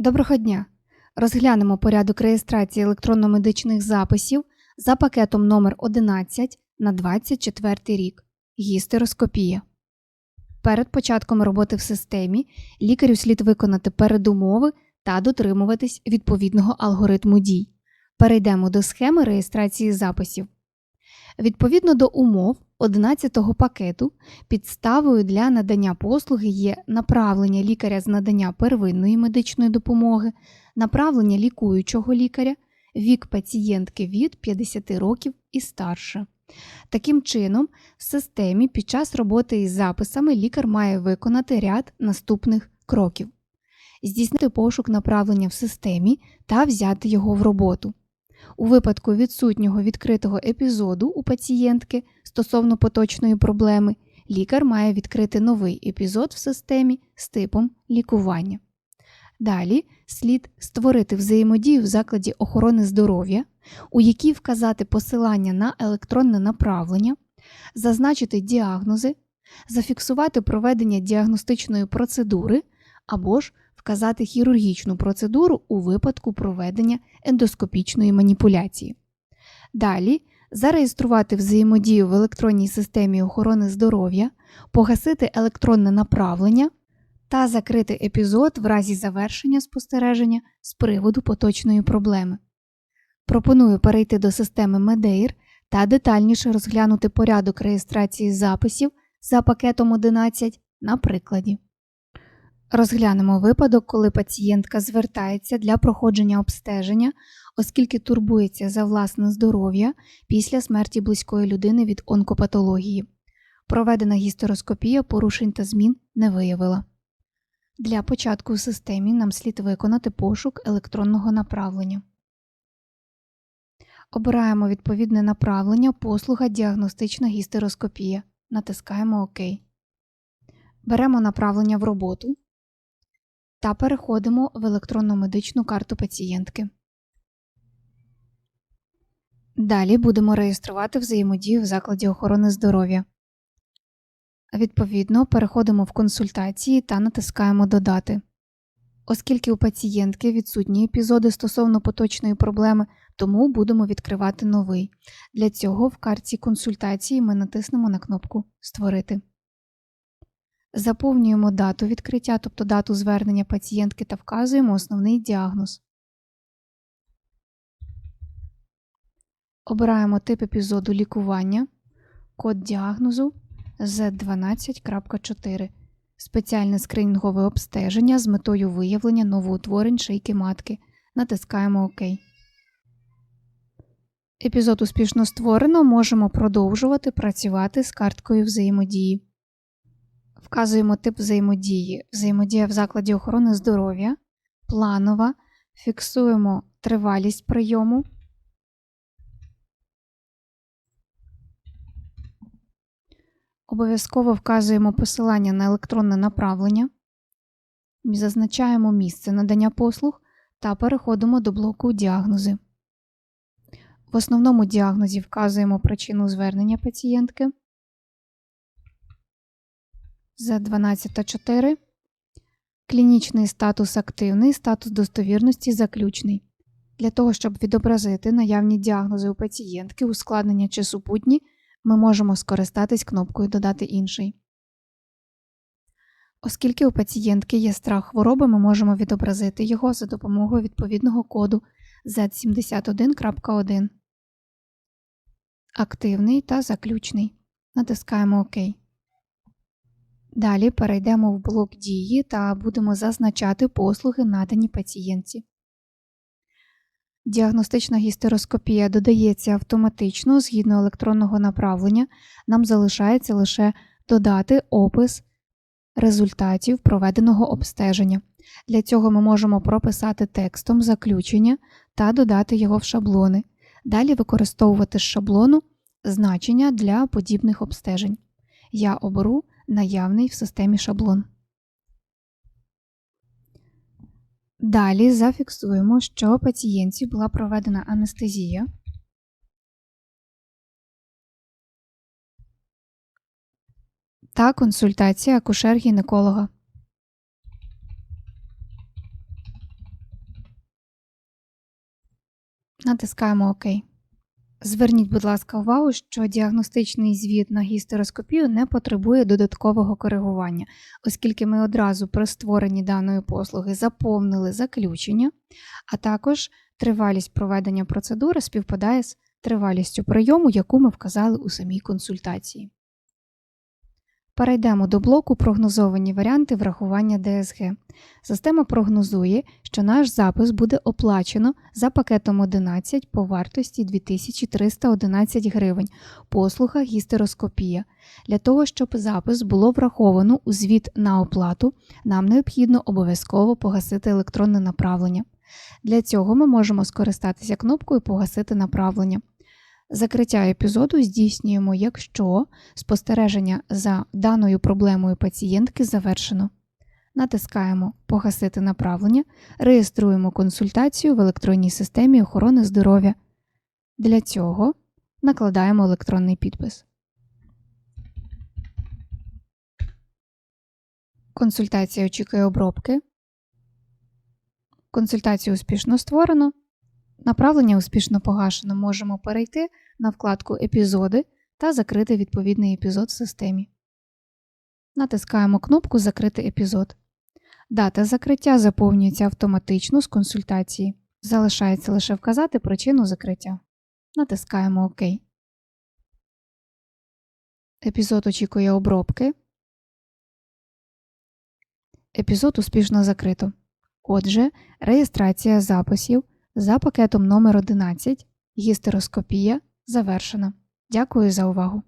Доброго дня! Розглянемо порядок реєстрації електронно-медичних записів за пакетом номер 11 на 24 рік. Гістероскопія. Перед початком роботи в системі лікарю слід виконати передумови та дотримуватись відповідного алгоритму дій. Перейдемо до схеми реєстрації записів. Відповідно до умов 11-го пакету, підставою для надання послуги є направлення лікаря з надання первинної медичної допомоги, направлення лікуючого лікаря, вік пацієнтки від 50 років і старше. Таким чином, в системі під час роботи із записами лікар має виконати ряд наступних кроків: здійснити пошук направлення в системі та взяти його в роботу. У випадку відсутнього відкритого епізоду у пацієнтки стосовно поточної проблеми, лікар має відкрити новий епізод в системі з типом лікування. Далі слід створити взаємодію в закладі охорони здоров'я, у якій вказати посилання на електронне направлення, зазначити діагнози, зафіксувати проведення діагностичної процедури або ж вказати хірургічну процедуру у випадку проведення ендоскопічної маніпуляції. Далі зареєструвати взаємодію в електронній системі охорони здоров'я, погасити електронне направлення та закрити епізод в разі завершення спостереження з приводу поточної проблеми. Пропоную перейти до системи Медеїр та детальніше розглянути порядок реєстрації записів за пакетом 11 на прикладі. Розглянемо випадок, коли пацієнтка звертається для проходження обстеження, оскільки турбується за власне здоров'я після смерті близької людини від онкопатології. Проведена гістероскопія порушень та змін не виявила. Для початку в системі нам слід виконати пошук електронного направлення. Обираємо відповідне направлення послуга діагностична гістероскопія. Натискаємо ОК. Беремо направлення в роботу та переходимо в електронну медичну карту пацієнтки. Далі будемо реєструвати взаємодію в закладі охорони здоров'я. Відповідно, переходимо в консультації та натискаємо Додати. Оскільки у пацієнтки відсутні епізоди стосовно поточної проблеми, тому будемо відкривати новий. Для цього в картці консультації ми натиснемо на кнопку Створити. Заповнюємо дату відкриття, тобто дату звернення пацієнтки та вказуємо основний діагноз. Обираємо тип епізоду лікування, код діагнозу Z12.4. Спеціальне скринінгове обстеження з метою виявлення новоутворень шийки матки. Натискаємо ОК. Епізод успішно створено. Можемо продовжувати працювати з карткою взаємодії. Вказуємо тип взаємодії. Взаємодія в закладі охорони здоров'я, планова, фіксуємо тривалість прийому. Обов'язково вказуємо посилання на електронне направлення, зазначаємо місце надання послуг та переходимо до блоку діагнози. В основному діагнозі вказуємо причину звернення пацієнтки. За 12.4. Клінічний статус активний, статус достовірності заключний. Для того, щоб відобразити наявні діагнози у пацієнтки, ускладнення чи супутні, ми можемо скористатись кнопкою Додати інший. Оскільки у пацієнтки є страх хвороби, ми можемо відобразити його за допомогою відповідного коду Z71.1. Активний та заключний. Натискаємо ОК. Далі перейдемо в блок дії та будемо зазначати послуги, надані пацієнтці. Діагностична гістероскопія додається автоматично згідно електронного направлення. Нам залишається лише додати опис результатів проведеного обстеження. Для цього ми можемо прописати текстом заключення та додати його в шаблони. Далі використовувати з шаблону значення для подібних обстежень. Я оберу наявний в системі шаблон. Далі зафіксуємо, що пацієнтці була проведена анестезія. Та консультація акушер-гінеколога. Натискаємо ОК. Зверніть, будь ласка, увагу, що діагностичний звіт на гістероскопію не потребує додаткового коригування, оскільки ми одразу при створенні даної послуги заповнили заключення, а також тривалість проведення процедури співпадає з тривалістю прийому, яку ми вказали у самій консультації. Перейдемо до блоку Прогнозовані варіанти врахування ДСГ. Система прогнозує, що наш запис буде оплачено за пакетом 11 по вартості 2311 гривень, послуга гістероскопія. Для того, щоб запис було враховано у звіт на оплату, нам необхідно обов'язково погасити електронне направлення. Для цього ми можемо скористатися кнопкою Погасити направлення. Закриття епізоду здійснюємо, якщо спостереження за даною проблемою пацієнтки завершено. Натискаємо Погасити направлення, реєструємо консультацію в електронній системі охорони здоров'я. Для цього накладаємо електронний підпис. Консультація очікує обробки. Консультацію успішно створено. Направлення успішно погашено. Можемо перейти на вкладку Епізоди та закрити відповідний епізод в системі. Натискаємо кнопку Закрити епізод. Дата закриття заповнюється автоматично з консультації. Залишається лише вказати причину закриття. Натискаємо ОК. Епізод очікує обробки. Епізод успішно закрито. Отже, реєстрація записів за пакетом номер 11 гістероскопія завершена. Дякую за увагу!